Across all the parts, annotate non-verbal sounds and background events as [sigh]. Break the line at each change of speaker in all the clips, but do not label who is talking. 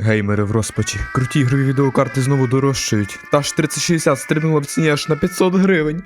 Геймери в розпачі. Круті ігрові відеокарти знову дорожчають. Та ж 3060 стрибнула в ціні аж на 500 гривень.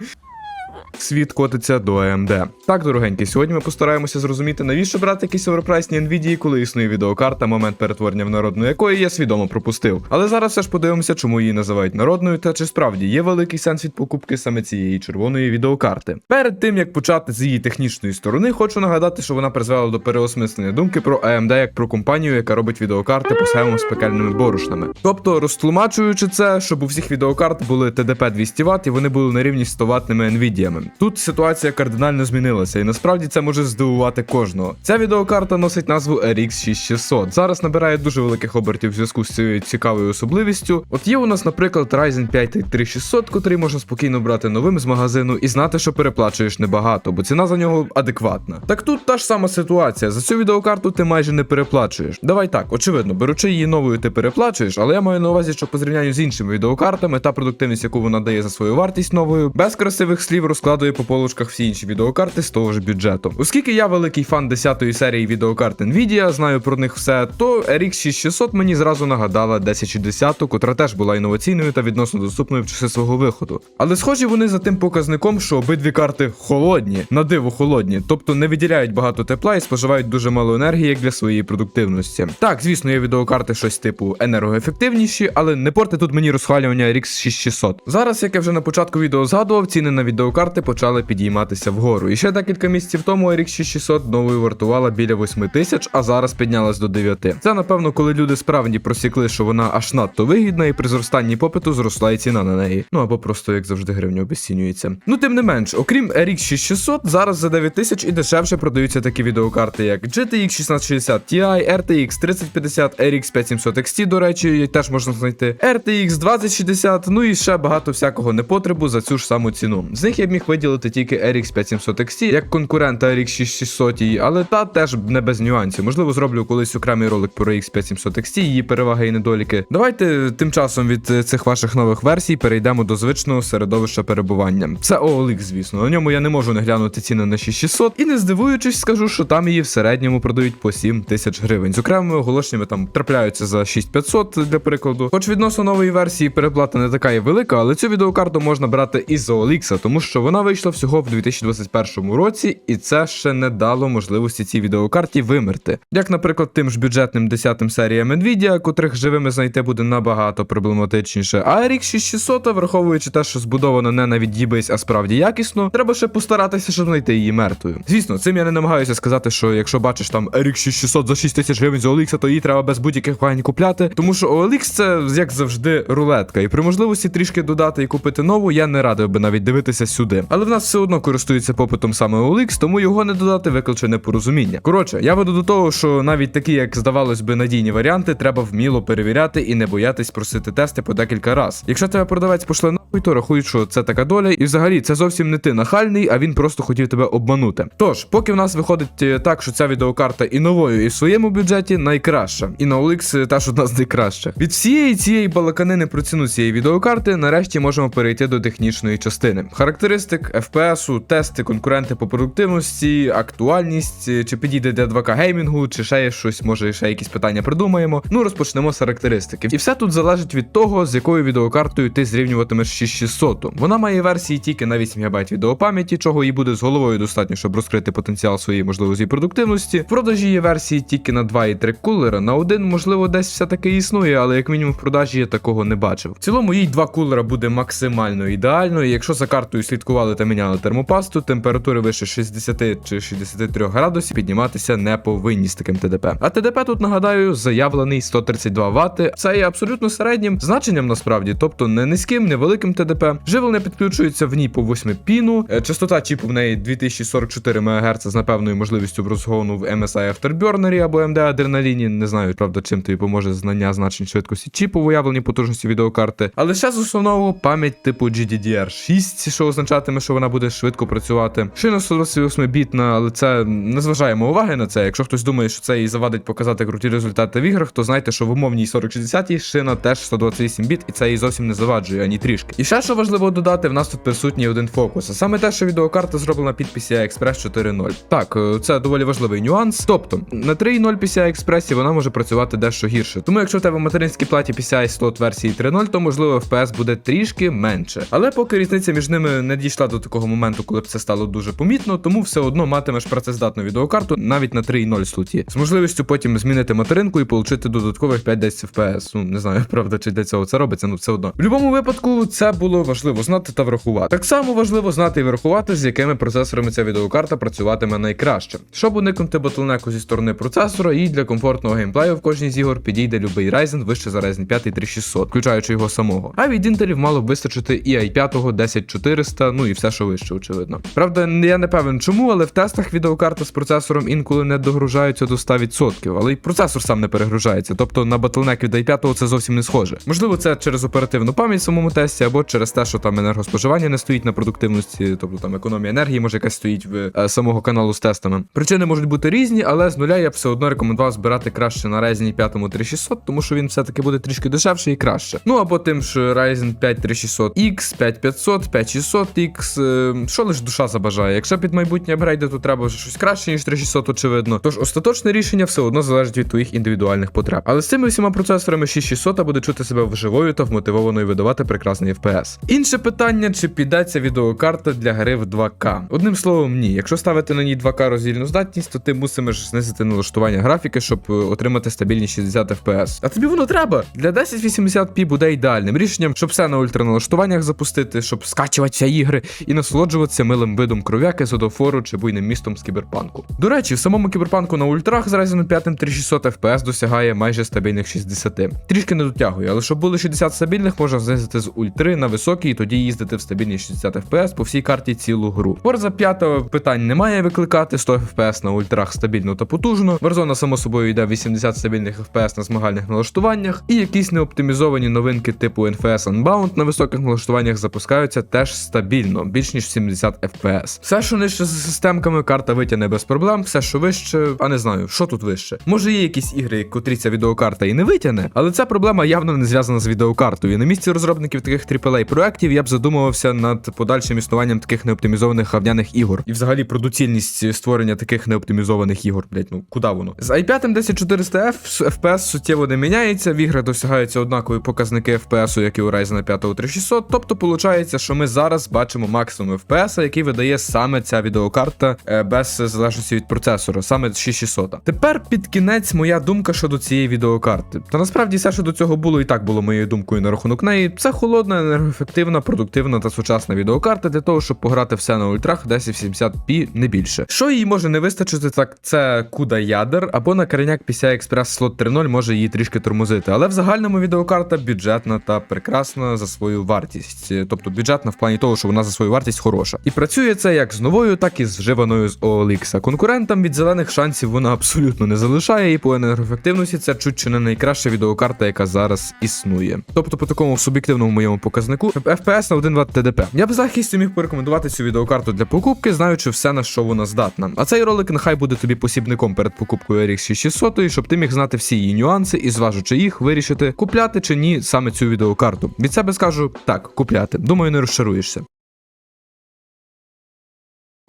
Світ котиться до AMD. Так, дорогенькі, сьогодні ми постараємося зрозуміти, навіщо брати якісь оверпрайсні Nvidia, коли існує відеокарта, момент перетворення в народну якої я свідомо пропустив. Але зараз все ж подивимося, чому її називають народною, та чи справді є великий сенс від покупки саме цієї червоної відеокарти. Перед тим як почати з її технічної сторони, хочу нагадати, що вона призвела до переосмислення думки про AMD як про компанію, яка робить відеокарти по схемам з пекельними борошнами. Тобто, розтлумачуючи це, щоб у всіх відеокарт були TDP 200 Вт і вони були на рівні з 100 ваттними Nvidia. Тут ситуація кардинально змінилася, і насправді це може здивувати кожного. Ця відеокарта носить назву RX 6600. Зараз набирає дуже великих обертів в зв'язку з цією цікавою особливістю. От є у нас, наприклад, Ryzen 5 3600, котрий можна спокійно брати новим з магазину і знати, що переплачуєш небагато, бо ціна за нього адекватна. Так тут та ж сама ситуація. За цю відеокарту ти майже не переплачуєш. Давай так, очевидно, беручи її новою, ти переплачуєш, але я маю на увазі, що по зрівнянню з іншими відеокартами та продуктивність, яку вона дає за свою вартість новою, без красивих слів розкладує по полочках всі інші відеокарти з того ж бюджету. Оскільки я великий фан 10-ї серії відеокарт Nvidia, знаю про них все, то RX 6600 мені зразу нагадала 1060, котра теж була інноваційною та відносно доступною в часи свого виходу. Але схожі вони за тим показником, що обидві карти холодні, на диво холодні, тобто не виділяють багато тепла і споживають дуже мало енергії як для своєї продуктивності. Так, звісно, є відеокарти щось типу енергоефективніші, але не порти тут мені розхвалювання RX 6600. Зараз, як я вже на початку відео згадував, ціни на відеокарти почали підійматися вгору. І ще декілька місяців тому RX 6600 новою вартувала біля 8 тисяч, а зараз піднялась до 9. Це напевно, коли люди справді просікли, що вона аж надто вигідна, і при зростанні попиту зросла і ціна на неї. Ну або просто як завжди гривня обесцінюється. Ну тим не менш, окрім RX 6600, зараз за 9 тисяч і дешевше продаються такі відеокарти, як GTX 1660 Ti, RTX 3050, RX 5700 XT, до речі, її теж можна знайти, RTX 2060, ну і ще багато всякого непотребу за цю ж саму ціну. З них я б міг виділити тільки RX 5700 XT як конкурента RX 6600, але та теж не без нюансів. Можливо, зроблю колись окремий ролик про RX 5700 XT, її переваги і недоліки. Давайте тим часом від цих ваших нових версій перейдемо до звичного середовища перебування. Це OLX, звісно. На ньому я не можу не глянути ціни на 6600 і не здивуючись, скажу, що там її в середньому продають по 7 тисяч гривень. З окремими оголошеннями там трапляються за 6500 для прикладу. Хоч відносно нової версії переплата не така і велика, але цю відеокарту можна брати із OLX, тому що вона вийшла всього в 2021 році, і це ще не дало можливості цій відеокарті вимерти. Як, наприклад, тим ж бюджетним 10 серіям Nvidia, котрих живими знайти буде набагато проблематичніше. А RX 6600, враховуючи те, що збудовано не на від'їбись, а справді якісно, треба ще постаратися, щоб знайти її мертвою. Звісно, цим я не намагаюся сказати, що якщо бачиш там RX 6600 за 6 тисяч гривень з OLX, то її треба без будь-яких вагань купляти. Тому що OLX це як завжди рулетка, і при можливості трішки додати і купити нову, я не радив би навіть дивитися сюди. Але в нас все одно користується попитом саме OLX, тому його не додати викличе непорозуміння. Коротше, я веду до того, що навіть такі, як здавалось би, надійні варіанти, треба вміло перевіряти і не боятись просити тести по декілька раз. Якщо тебе продавець пошле нахуй, то рахують, що це така доля, і взагалі це зовсім не ти нахальний, а він просто хотів тебе обманути. Тож, поки в нас виходить е, так, що ця відеокарта і новою, і в своєму бюджеті найкраща, і на OLX теж одна з найкращих. Від всієї цієї балаканини про ціну цієї відеокарти, нарешті можемо перейти до технічної частини. Характеристик, FPS, тести, конкуренти по продуктивності, актуальність, е, чи підійде для 2К геймінгу, чи ще є щось, може ще якісь питання придумаємо. Ну розпочнемо з характеристики. І все тут залежить від того, з якою відеокартою ти зрівнюватимеш 6600. Вона має версії тільки на 8 ГБ відеопам'яті, чого їй буде з головою достатньо, щоб розкрити потенціал своєї можливості продуктивності. В продажі є версії тільки на 2 і 3 кулера. На один, можливо, десь все таки існує, але як мінімум в продажі я такого не бачив. В цілому їй два кулера буде максимально ідеально. І якщо за картою слідкували та міняли термопасту, температури вище 60 чи 63 градусів підніматися не повинні з таким ТДП. А ТДП тут нагадаю заявлений 132 Вт. Це є абсолютно середнім значенням насправді, тобто не низьким, невеликим. 8 ТДП. не підключується в ній по 8 піну. Е, частота чіпу в неї 2044 МГц з напевною можливістю в розгону в MSI Afterburner або MD адреналіні. Не знаю, правда, чим тобі поможе знання значень швидкості чіпу в уявленні потужності відеокарти. Але ще з основного пам'ять типу GDDR 6, що означатиме, що вона буде швидко працювати. Шина 128 бітна, але це не зважаємо уваги на це. Якщо хтось думає, що це їй завадить показати круті результати в іграх, то знайте, що в умовній 4060 шина теж 128 біт, і це їй зовсім не заваджує ані трішки. І ще що важливо додати, в нас тут присутній один фокус. А саме те, що відеокарта зроблена під PCI Express 4.0. Так, е, це доволі важливий нюанс. Тобто на 3.0 PCI Express вона може працювати дещо гірше. Тому якщо в тебе в материнській платі PCI слот версії 3.0, то можливо FPS буде трішки менше. Але поки різниця між ними не дійшла до такого моменту, коли б це стало дуже помітно, тому все одно матимеш працездатну відеокарту навіть на 3.0 слоті. З можливістю потім змінити материнку і отримати додаткових 5-10 FPS. Ну не знаю, [laughs] правда, чи для цього це робиться, ну все одно. В будь-якому випадку це було важливо знати та врахувати. Так само важливо знати і врахувати, з якими процесорами ця відеокарта працюватиме найкраще, щоб уникнути ботлнеку зі сторони процесора, і для комфортного геймплею в кожній з ігор підійде любий Ryzen вище за Ryzen 5 3600, включаючи його самого. А від інтерів мало б вистачити і i5 10400, ну і все, що вище, очевидно. Правда, я не певен чому, але в тестах відеокарта з процесором інколи не догружаються до 100%, але й процесор сам не перегружається. Тобто на Bottleneck від i5 це зовсім не схоже. Можливо, це через оперативну пам'ять в самому тесті, або через те, що там енергоспоживання не стоїть на продуктивності, тобто там економія енергії, може якась стоїть в е, самого каналу з тестами. Причини можуть бути різні, але з нуля я б все одно рекомендував збирати краще на Ryzen 5 3600, тому що він все-таки буде трішки дешевше і краще. Ну або тим ж Ryzen 5 3600X, 5500, 5600X, е, що лиш душа забажає. Якщо під майбутнє апгрейди, то треба вже щось краще, ніж 3600, очевидно. Тож остаточне рішення все одно залежить від твоїх індивідуальних потреб. Але з цими всіма процесорами 6600 буде чути себе вживою та вмотивованою видавати прекрасний FPS. Інше питання, чи піде ця відеокарта для гри в 2К. Одним словом, ні. Якщо ставити на ній 2К роздільну здатність, то ти мусимеш знизити налаштування графіки, щоб е, отримати стабільні 60 FPS. А тобі воно треба. Для 1080p буде ідеальним рішенням, щоб все на ультраналаштуваннях запустити, щоб скачуватися ігри і насолоджуватися милим видом кров'яки з одофору чи буйним містом з кіберпанку. До речі, в самому кіберпанку на ультрах з Ryzen 5 3600 FPS досягає майже стабільних 60. Трішки не дотягує, але щоб були 60 стабільних, можна знизити з ультри на високий і тоді їздити в стабільні 60 FPS по всій карті цілу гру. Forza 5 питань немає викликати, 100 FPS на ультрах стабільно та потужно. Warzone, само собою йде 80 стабільних FPS на змагальних налаштуваннях, і якісь неоптимізовані новинки типу NFS Unbound на високих налаштуваннях запускаються теж стабільно, більш ніж 70 FPS. Все, що нижче з системками, карта витягне без проблем, все, що вище, а не знаю, що тут вище. Може є якісь ігри, котрі ця відеокарта і не витягне, але ця проблема явно не зв'язана з відеокартою. На місці розробників таких AAA проєктів я б задумувався над подальшим існуванням таких неоптимізованих гавняних ігор. І взагалі про доцільність створення таких неоптимізованих ігор, блять, ну куди воно? З i5 10400F FPS суттєво не міняється, в іграх досягаються однакові показники FPS, як і у Ryzen 5 3600, тобто виходить, що ми зараз бачимо максимум FPS, який видає саме ця відеокарта е, без залежності від процесора, саме 6600. Тепер під кінець моя думка щодо цієї відеокарти. Та насправді все, що до цього було, і так було моєю думкою на рахунок неї. Це холодна, енергоефективна, продуктивна та сучасна відеокарта для того, щоб пограти все на ультрах 1080p не більше. Що їй може не вистачити, так це куда ядер, або на корняк PCI Express Slot 3.0 може її трішки тормозити. Але в загальному відеокарта бюджетна та прекрасна за свою вартість. Тобто бюджетна в плані того, що вона за свою вартість хороша. І працює це як з новою, так і з вживаною з OLX. Конкурентам від зелених шансів вона абсолютно не залишає, і по енергоефективності це чуть чи не найкраща відеокарта, яка зараз існує. Тобто, по такому суб'єктивному моєму показнику, FPS на 1 Вт ТДП. Я б захисті міг порекомендувати цю відеокарту для покупки, знаючи все на що вона здатна. А цей ролик нехай буде тобі посібником перед покупкою RX 6600, щоб ти міг знати всі її нюанси і зважучи їх, вирішити, купляти чи ні саме цю відеокарту. Від себе скажу так, купляти. Думаю, не розчаруєшся.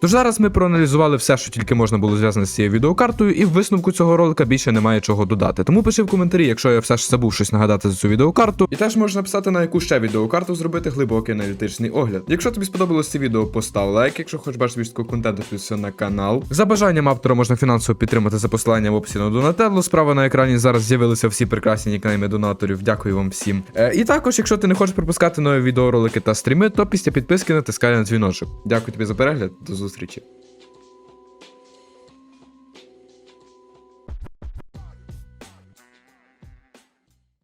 Тож зараз ми проаналізували все, що тільки можна було зв'язане з цією відеокартою, і в висновку цього ролика більше немає чого додати. Тому пиши в коментарі, якщо я все ж забув щось нагадати за цю відеокарту. І теж можна написати на яку ще відеокарту зробити глибокий аналітичний огляд. Якщо тобі сподобалось це відео, постав лайк. Якщо хочеш бачити такого контенту, підписуйся на канал. За бажанням автора можна фінансово підтримати за посиланням в описі на Донателло. Справа на екрані зараз з'явилися всі прекрасні нікнейми донаторів. Дякую вам всім. Е, і також, якщо ти не хочеш пропускати нові відеоролики та стріми, то після підписки натискай на дзвіночок. Дякую тобі за перегляд. До зустрічі!